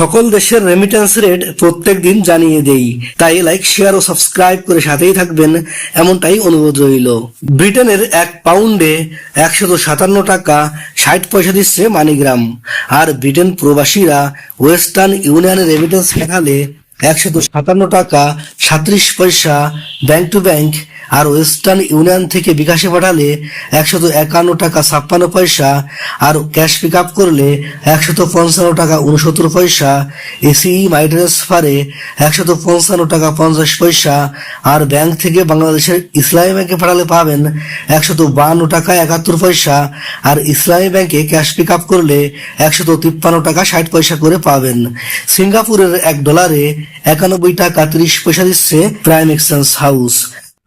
সকল দেশের remittance rate প্রত্যেক দিন জানিয়ে দেই। তাই লাইক শেয়ার ও সাবস্ক্রাইব করে সাথেই থাকবেন, এমনটাই অনুরোধ রইল। ব্রিটেনের এক পাউন্ডে একশত সাতান্ন টাকা ষাট পয়সা দিচ্ছে মানিগ্রাম। আর ব্রিটেন প্রবাসীরা ওয়েস্টার্ন ইউনিয়নের রেমিটেন্স পাঠালে একশত সাতান্ন টাকা সাত্রিশ পয়সা ব্যাংক টু ব্যাংক আর ওয়েস্টার্ন ইউনিয়ন থেকে বিকাশে পাঠালে একশত একান্ন টাকা ছাপ্পান্ন পয়সা, আর ক্যাশ পিক আপ করলে একশত পঞ্চান্ন টাকা উনসত্তর পয়সা, এসিই মাই ট্রান্সফারে একশত পঞ্চান্ন টাকা পঞ্চাশ পয়সা, আর ব্যাংক থেকে বাংলাদেশের ইসলামী ব্যাংকে পাঠালে পাবেন একশত বান্ন টাকা একাত্তর পয়সা, আর ইসলামী ব্যাংকে ক্যাশ পিক আপ করলে একশত তিপ্পান্ন টাকা ষাট পয়সা করে পাবেন। সিঙ্গাপুরের এক ডলারে একানব্বই টাকা ত্রিশ পয়সা দিচ্ছে প্রাইম এক্সচেঞ্জ হাউস।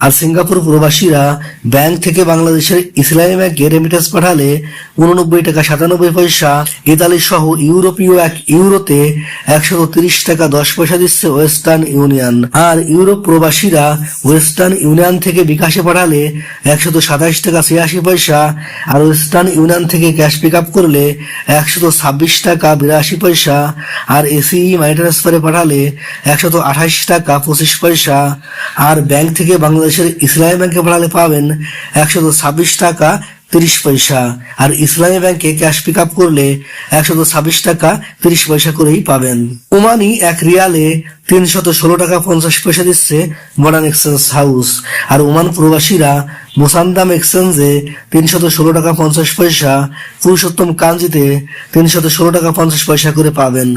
আর সিঙ্গাপুর প্রবাসীরা ব্যাংক থেকে বাংলাদেশের ইসলামী ব্যাংকে রেমিটেন্স পাঠালে উননব্বই টাকা সাতানব্বই পয়সা, ইতালি সহ ইউরোপীয় এক ইউরোতে একশত তিরিশ টাকা দশ পয়সা দিচ্ছে ওয়েস্টার্ন ইউনিয়ন। আর ইউরোপ প্রবাসীরা ওয়েস্টার্ন ইউনিয়ন থেকে বিকাশে পাঠালে একশত সাতাশ টাকা ছিয়াশি পয়সা আর ওয়েস্টার্ন ইউনিয়ন থেকে ক্যাশ পিক আপ করলে একশত ছাব্বিশ টাকা বিরাশি পয়সা আর এসিই মানি ট্রান্সফারে পাঠালে একশত আঠাশ টাকা পঁচিশ পয়সা। আর ব্যাংক থেকে বাংলাদেশের ইসলামী ব্যাংকে ভাড়ালে পাবেন একশত ছাব্বিশ টাকা তিরিশ পয়সা। আর ইসলামী ব্যাংকে ক্যাশ পিক আপ করলে একশত ছাব্বিশ টাকা তিরিশ পয়সা করেই পাবেন। ওমানি এক রিয়ালে তিনশত ষোলো টাকা পঞ্চাশ পয়সা দিচ্ছে মডার্ন এক্সচেঞ্জ হাউস আর ওমান প্রবাসীরা মোসান্দাম এক্সচেঞ্জে তিনশত ষোলো টাকা পঞ্চাশ পয়সা, পুরুষোত্তম কাঞ্জিতে তিনশত ষোলো টাকা পঞ্চাশ পয়সা করে পাবেন।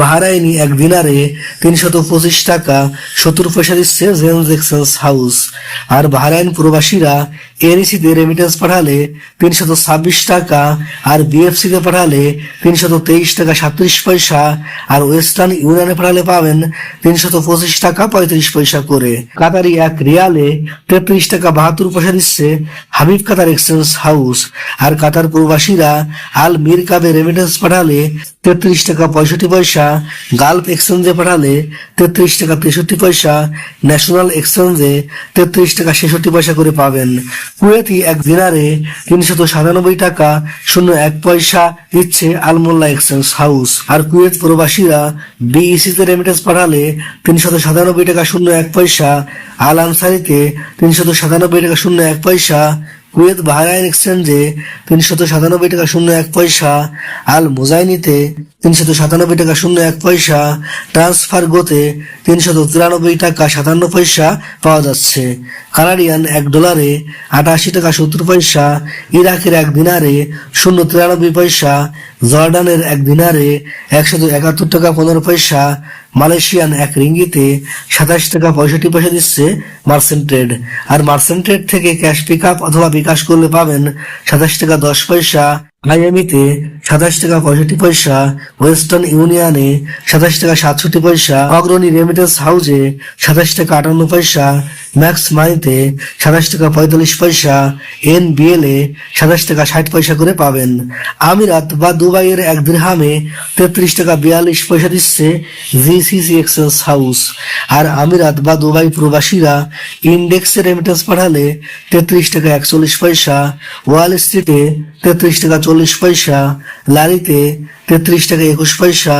বাহারাইনি এক দিনারে তিনশত পঁচিশ টাকা সত্তর পয়সা দিচ্ছে জেন্স এক্সচেঞ্জ হাউস আর বাহারাইন প্রবাসীরা এনইসিতে রেমিটেন্স পাঠালে তিনশত ছাব্বিশ টাকা, আর বিএফসিতে পাঠালে তিনশত তেইশ টাকা সাত্রিশ পয়সা, আর ওয়েস্টার্ন ইউনিয়নে পাঠালে পাবেন তিনশত পঁচিশ টাকা পঁয়ত্রিশ পয়সা করে। কাতারি এক রিয়ালে তেত্রিশ টাকা বাহাত্তর পয়সা দিচ্ছে হাবিব কাতার এক্সচেঞ্জ হাউস। আর কাতার প্রবাসীরা আল মির কাবে রেমিটেন্স পাঠালে তেত্রিশ টাকা পঁয়ষট্টি পয়সা, গালফ এক্সচেঞ্জে পাঠালে তেত্রিশ টাকা তেষট্টি পয়সা, ন্যাশনাল এক্সচেঞ্জে তেত্রিশ টাকা ছেষট্টি পয়সা করে পাবেন। কুয়েতি এক দিনারে তিনশত সাতানব্বই টাকা শূন্য এক পয়সা দিচ্ছে আলমোল্লা এক্সচেঞ্জ হাউস। আর কুয়েত প্রবাসীরা বিইসি তে রেমিটেন্স পাঠালে তিনশত সাতানব্বই টাকা শূন্য এক পয়সা আল আনসারিতে তিনশত সাতানব্বই টাকা শূন্য এক পয়সা, কুয়েত বাহরাইন এক্সচেঞ্জে তিনশত সাতানব্বই টাকা শূন্য এক পয়সা আল মোজাইনিতে তিনশত সাতানব্বই টাকা শূন্য এক পয়সা ট্রান্সফার গোতে তিনশত তিরানব্বই টাকা সাতান্ন পয়সা পাওয়া যাচ্ছে। কানাডিয়ান এক ডলারে আটাশি টাকা সত্তর পয়সা, ইরাকের এক দিনারে শূন্য তিরানব্বই পয়সা, জর্ডানের এক দিনারে একশত একাত্তর টাকা পনেরো পয়সা মালয়েশিয়ান এক রিঙ্গিতে সাতাশ টাকা পঁয়ষট্টি পয়সা দিচ্ছে মার্সেন্ট ট্রেড। আর মার্সেন্ট ট্রেড থেকে ক্যাশ পিক আপ অথবা বিকাশ করলে পাবেন সাতাশ টাকা দশ পয়সা আইএমিতে সাতাশ টাকা পঁয়ষট্টি পয়সা ওয়েস্টার্ন ইউনিয়নে সাতাশ টাকা সাতষট্টি পয়সা, অগ্রণী রেমিটেন্স হাউসে সাতাশ টাকা আটান্ন পয়সা ম্যাক্স মানিতে সাতাশ টাকা পঁয়তাল্লিশ পয়সা এন বিএল সাতাশ টাকা ষাট পয়সা করে পাবেন। আমিরাত বা দুবাইয়ের এক দিরহামে তেত্রিশ টাকা বিয়াল্লিশ পয়সা দিচ্ছে জিসিসি এক্সচেঞ্জ হাউস আর আমিরাত বা দুবাই প্রবাসীরা ইন্ডেক্সে রেমিটেন্স পাঠালে তেত্রিশ টাকা একচল্লিশ পয়সা ওয়াল স্ট্রিটে তেত্রিশ টাকা চল্লিশ পয়সা, লারিতে তেত্রিশ টাকা একুশ পয়সা,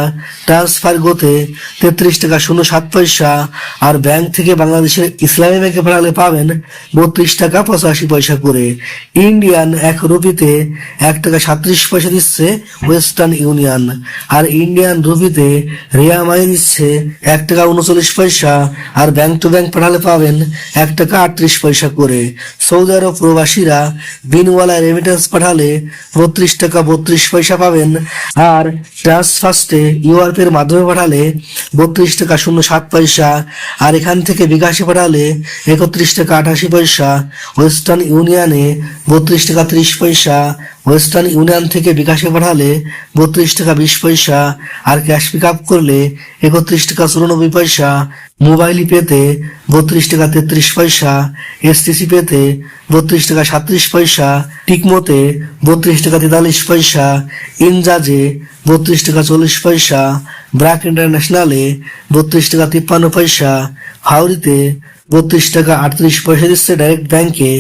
ট্রান্সফার গোতে তেত্রিশ টাকা শূন্য সাত পয়সা, আর ব্যাংক থেকে বাংলাদেশের ইসলামী ব্যাংকে পাঠালে পাবেন বত্রিশ টাকা পঁচাশি পয়সা করে। ইন্ডিয়ান এক রুপিতে এক টাকা সাত্রিশ পয়সা দিচ্ছে ওয়েস্টার্ন ইউনিয়ন, আর ইন্ডিয়ান রুপিতে রিয়া মানি দিচ্ছে এক টাকা উনচল্লিশ পয়সা, আর ব্যাংক টু ব্যাংক পাঠালে পাবেন এক টাকা আটত্রিশ পয়সা করে। সৌদি আরব প্রবাসীরা বিনওয়ালা রেমিটেন্স পাঠালে বত্রিশ টাকা বত্রিশ পয়সা পাবেন। আর ট্রান্সফার্স্টে ইউআরপের মাধ্যমে পাঠালে বত্রিশ টাকা শূন্য সাত পয়সা। আর এখান থেকে বিকাশে পাঠালে একত্রিশ টাকা আটাশি পয়সা। ওয়েস্টার্ন ইউনিয়নে বত্রিশ টাকা ত্রিশ পয়সা। ওয়েস্টার্ন ইউনিয়ন থেকে বিকাশে পাঠালে বত্রিশ টাকা বিশ পয়সা। আর ক্যাশ পিক আপ করলে একত্রিশ টাকা চুরানব্বই পয়সা। মোবাইল পেতে বত্রিশ টাকা তেত্রিশ পয়সা, এসটিসি পেতে বত্রিশ টাকা সাত্রিশ পয়সা, টিকমোতে বত্রিশ টাকা তেতাল্লিশ পয়সা, ইনজাজে বত্রিশ টাকা চল্লিশ পয়সা ব্রাক ইন্টারন্যাশনালে বত্রিশ টাকা তিপ্পান্ন পয়সা হাওড়িতে বত্রিশ টাকা আটত্রিশ পয়সা দিচ্ছে ডাইরেক্ট ব্যাংকে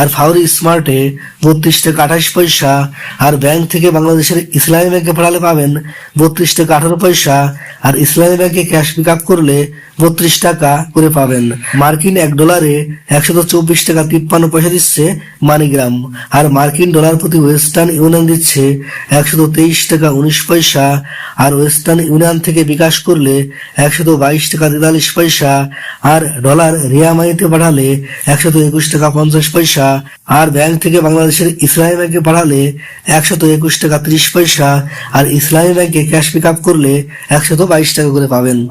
আর ফাউরি স্মার্টে বত্রিশ টাকা আঠাশ পয়সা, আর ব্যাংক থেকে বাংলাদেশের ইসলামী ব্যাংকে পাঠালে পাবেন বত্রিশ টাকা আঠারো পয়সা, আর ইসলামী ব্যাংকে ক্যাশ পিক আপ করলে বত্রিশ টাকা করে পাবেন। মার্কিন এক ডলারে একশত চব্বিশ টাকা তিপ্পান্ন পয়সা দিচ্ছে মানিগ্রাম, আর মার্কিন ডলার প্রতি ওয়েস্টার্ন ইউনিয়ন দিচ্ছে একশত তেইশ টাকা উনিশ পয়সা, আর ওয়েস্টার্ন ইউনিয়ন থেকে বিকাশ করলে একশত বাইশ টাকা তেতাল্লিশ পয়সা, আর ডলার রিয়ামাইতে পাঠালে একশত একুশ টাকা পঞ্চাশ পয়সা, আর ব্যাংক থেকে বাংলাদেশের ইসলামী ব্যাংকে পাঠালে একশত একুশ টাকা ত্রিশ পয়সা, আর ইসলামী ব্যাংকে ক্যাশ পিক আপ করলে একশত বাইশ টাকা করে পাবেন।